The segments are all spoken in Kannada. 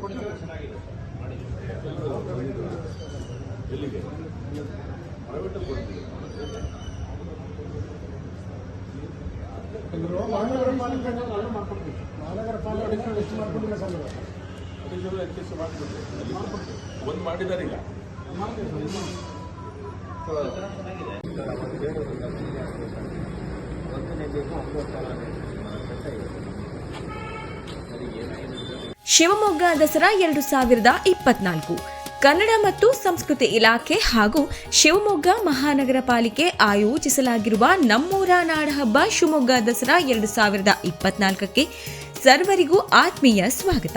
ಕೊಡ್ತೀವಿ ಮಹಾನಗರ ಪಾಲಿಕೆ ಮಹಾನಗರ ಪಾಲಿಕೆ ಎಷ್ಟು ಮಾಡ್ಕೊಂಡಿಲ್ಲ ಸರ್ ಒಂದು ಶಿವಮೊಗ್ಗ ದಸರಾ ಎರಡು ಸಾವಿರದ ಇಪ್ಪತ್ನಾಲ್ಕು. ಕನ್ನಡ ಮತ್ತು ಸಂಸ್ಕೃತಿ ಇಲಾಖೆ ಹಾಗೂ ಶಿವಮೊಗ್ಗ ಮಹಾನಗರ ಪಾಲಿಕೆ ಆಯೋಜಿಸಲಾಗಿರುವ ನಮ್ಮೂರ ನಾಡಹಬ್ಬ ಶಿವಮೊಗ್ಗ ದಸರಾ ಎರಡು ಸಾವಿರದ ಇಪ್ಪತ್ನಾಲ್ಕಕ್ಕೆ ಸರ್ವರಿಗೂ ಆತ್ಮೀಯ ಸ್ವಾಗತ.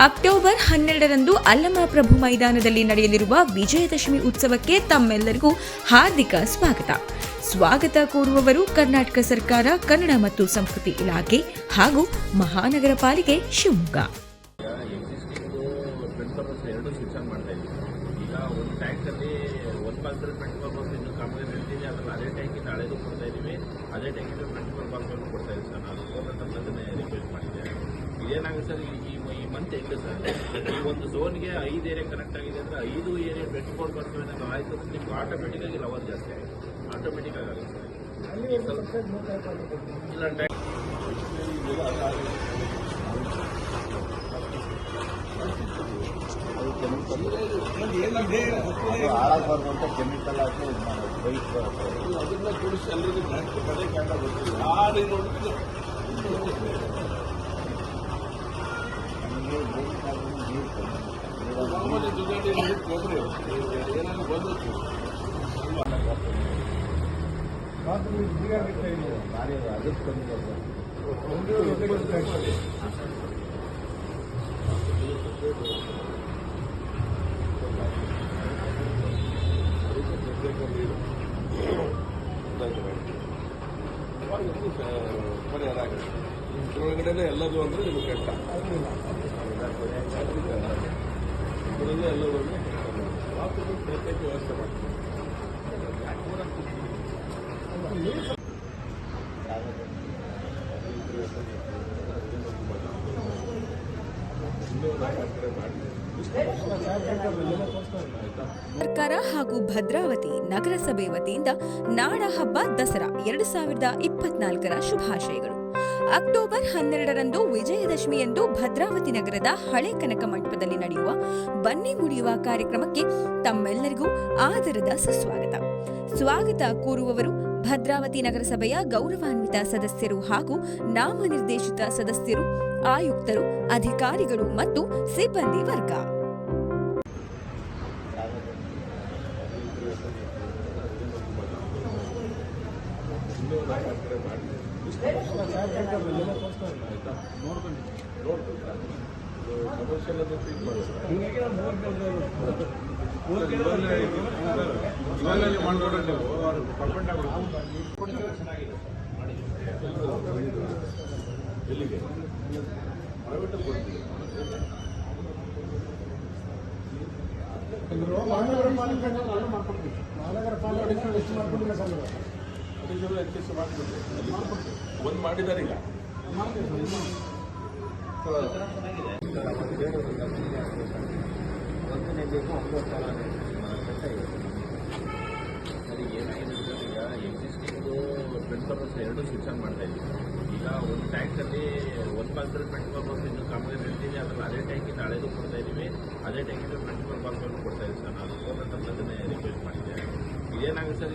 ಅಕ್ಟೋಬರ್ ಹನ್ನೆರಡರಂದು ಅಲ್ಲಮಪ್ರಭು ಮೈದಾನದಲ್ಲಿ ನಡೆಯಲಿರುವ ವಿಜಯದಶಮಿ ಉತ್ಸವಕ್ಕೆ ತಮ್ಮೆಲ್ಲರಿಗೂ ಹಾರ್ದಿಕ ಸ್ವಾಗತ. ಸ್ವಾಗತ ಕೋರುವವರು ಕರ್ನಾಟಕ ಸರ್ಕಾರ, ಕನ್ನಡ ಮತ್ತು ಸಂಸ್ಕೃತಿ ಇಲಾಖೆ ಹಾಗೂ ಮಹಾನಗರ ಪಾಲಿಕೆ ಶಿವಮೊಗ್ಗ. ಅದೇ ಟ್ಯಾಂಕಿಂದ ಕೊಡ್ತಾ ಇದ್ದೀವಿ. ಸರ್. ನಾನು ರಿಕ್ವೆಸ್ಟ್ ಮಾಡಿದ್ದೆ. ಇದೇನಾಗುತ್ತೆ ಸರ್? ಈ ಈ- ಈ ಮಂತ್ ಹೆಂಗೆ ಸರ್? ಈ ಒಂದು ಝೋನ್ಗೆ ಐದು ಏರಿಯಾ ಕನೆಕ್ಟ್ ಆಗಿದೆ ಅಂದರೆ ಐದು ಏರಿಯಾ ಟ್ವೆಂಟಿ ಫೋರ್ ಬರ್ತವೆ ಏನಾದ್ರು ಆಯಿತು ಅಂದ್ರೆ ನಿಮ್ಗೆ ಆಟೋಮೆಟಿಕ್ ಆಗಿ ಲವರ್ ಜಾಸ್ತಿ ಆಗುತ್ತೆ. ಆಟೋಮೆಟಿಕ್ ಆಗುತ್ತೆ ಸರ್. ಇಲ್ಲ ಹಾಳಾಗಬಾರ್ದು ಅಂತ ಕೆಮಿಕಲ್ ಹಾಕಿ ಇದು ಮಾಡೋದು ಬೈಕ್ ಅದನ್ನ ಕುಡಿಸಿ ಎಲ್ಲರಿಗೂ ಬ್ಯಾಂಕ್ ಕಡೆ ಬರ್ತಿಲ್ಲ ಯಾರು ನೋಡಿದ್ರೆ ಕೊಡ್ರಿ ಏನಾದ್ರು ಬಂದಿತ್ತು ಭಾರಿ ಅದಕ್ಕೆ ಬರ್ತದೆ ಪರಿಹಾರ ಆಗುತ್ತೆ ಇದ್ರೊಳಗಡೆನೆ ಎಲ್ಲದು ಅಂದ್ರೆ ನಿಮ್ಗೆ ಕೆಟ್ಟ ಇದರಲ್ಲೇ ಎಲ್ಲರೂ ಪ್ರತ್ಯೇಕ ಸರ್ಕಾರ ಹಾಗೂ ಭದ್ರಾವತಿ ನಗರಸಭೆ ವತಿಯಿಂದ ನಾಡ ಹಬ್ಬ ದಸರಾ ಎರಡು ಸಾವಿರದ ಇಪ್ಪತ್ನಾಲ್ಕರ ಶುಭಾಶಯಗಳು. ಅಕ್ಟೋಬರ್ ಹನ್ನೆರಡರಂದು ವಿಜಯದಶಮಿಯಂದು ಭದ್ರಾವತಿ ನಗರದ ಹಳೆ ಕನಕ ಮಂಟಪದಲ್ಲಿ ನಡೆಯುವ ಬನ್ನಿ ಮುಡಿಯುವ ಕಾರ್ಯಕ್ರಮಕ್ಕೆ ತಮ್ಮೆಲ್ಲರಿಗೂ ಆದರದ ಸುಸ್ವಾಗತ. ಸ್ವಾಗತ ಕೋರುವವರು ಭದ್ರಾವತಿ ನಗರಸಭೆಯ ಗೌರವಾನ್ವಿತ ಸದಸ್ಯರು ಹಾಗೂ ನಾಮನಿರ್ದೇಶಿತ ಸದಸ್ಯರು, ಆಯುಕ್ತರು, ಅಧಿಕಾರಿಗಳು ಮತ್ತು ಸಿಬ್ಬಂದಿ ವರ್ಗ. ಮಹಾನಗರ ಪಾಲಿಕೆ ಮಹಾನಗರ ಪಾಲಿಕೆ ಎಷ್ಟು ಮಾಡ್ಕೊಂಡಿಲ್ಲ ಸರ್ ಒಂದು ಮಾಡಿದ್ದಾರೆ ಈಗ. ಒಂದನೇ ಬೇಕು ಒಂಬತ್ತು ಸರಿ ಏನಾಗಿದೆ ಈಗ ಎಕ್ಸಿಸ್ಟಿಂಗು ಟ್ವೆಂಟಿ ಅವರ್ಸ್ ಎರಡು ಸ್ವಿಚ್ ಆನ್ ಮಾಡ್ತಾ ಇದ್ದೀವಿ. ಈಗ ಒಂದು ಟ್ಯಾಂಕಲ್ಲಿ ಒಂದು ಭಾಗದಲ್ಲಿ ಟ್ವೆಂಟಿ ಫೋರ್ ಇನ್ನು ಕಾಮಗಾರಿ ನಡೀತಿದೆ ಅದ್ರಲ್ಲಿ ಅದೇ ಟ್ಯಾಂಕಿಂದ ಹಳೆದು ಕೊಡ್ತಾ ಇದ್ದೀವಿ ಅದೇ ಟ್ಯಾಂಕಿಂದ ಟ್ವೆಂಟಿ ಫೋರ್ ಕೊಡ್ತಾ ಇದ್ದೀವಿ ಸರ್. ನಾನು ಗೌರ್ಮೆಂಟ್ ಅಂತ ಅದನ್ನೇ ರಿಕ್ವೆಸ್ಟ್ ಮಾಡಿದ್ದೆ. ಇದೇನಾಗುತ್ತೆ ಸರ್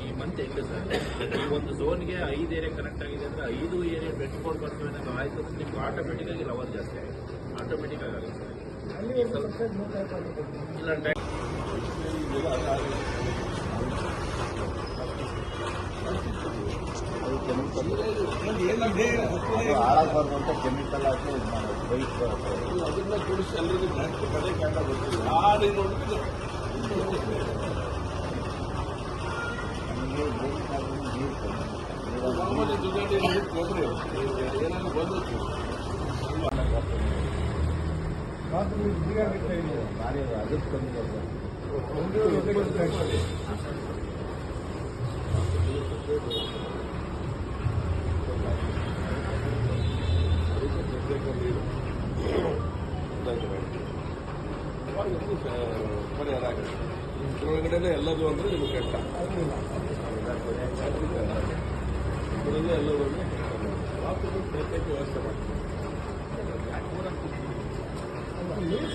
ಈ ಮಂತ್ ಎಂಟು ಸರ್? ಈ ಒಂದು ಝೋನ್ಗೆ ಐದು ಏರಿಯಾ ಕನೆಕ್ಟ್ ಆಗಿದೆ ಅಂದರೆ ಐದು ಏರಿಯಾ ಟ್ವೆಂಟಿ ಫೋರ್ ಪರ್ಸೆಂಟ್ ನಾವು ಆಯಿತು. ನಿಮ್ಗೆ ನಿಮ್ಗೆ ಆಟೋಮೆಟಿಕ್ಕಾಗಿ ಲವರ್ ಜಾಸ್ತಿ ಆಗುತ್ತೆ ಆಟೋಮೆಟಿಕ್ ಆಗಲ್ಲ ಇಲ್ಲ ಹಾಳಾಗಬಾರ್ದು ಅಂತ ಕೆಮಿಕಲ್ ಹಾಕಿ ಇದು ಮಾಡೋದು. ಬೈಕ್ ಅದನ್ನ ಕೂಡಿಸಿ ಎಲ್ಲರಿಗೂ ಕರೆಕ್ಟ್ ಪದೇ ಬರ್ತೀವಿ ಯಾರಿಗೆ ನೋಡಿದ್ರು ನಮಗೆ ಬೇಕಾದ್ರೆ ನೀರು ಕಮ್ಮಿ. ನೀರಲ್ಲಿ ಸಾಮಾನ್ಯ ದುಡ್ಡು ನೀರು ಕೊಡ್ರಿ ಏನಾದ್ರು ಬಂದದ್ದು ರಾತ್ರಿ ಬೀಗ ಬಿಡ್ತಾ ಇದೆ. ಗಾಡಿ ಅದಕ್ಕೆ ಕಮ್ಮಿ ಬರ್ತದೆ ಒಂದು ಅದರೊಳಗಡೆ ಎಲ್ಲದು ಅಂದ್ರೆ ನಿಮಗೆ ಕೆಟ್ಟ. ಎಲ್ಲರೂ ಅಂದರೆ ವ್ಯವಸ್ಥೆ ಮಾಡ್ತೀವಿ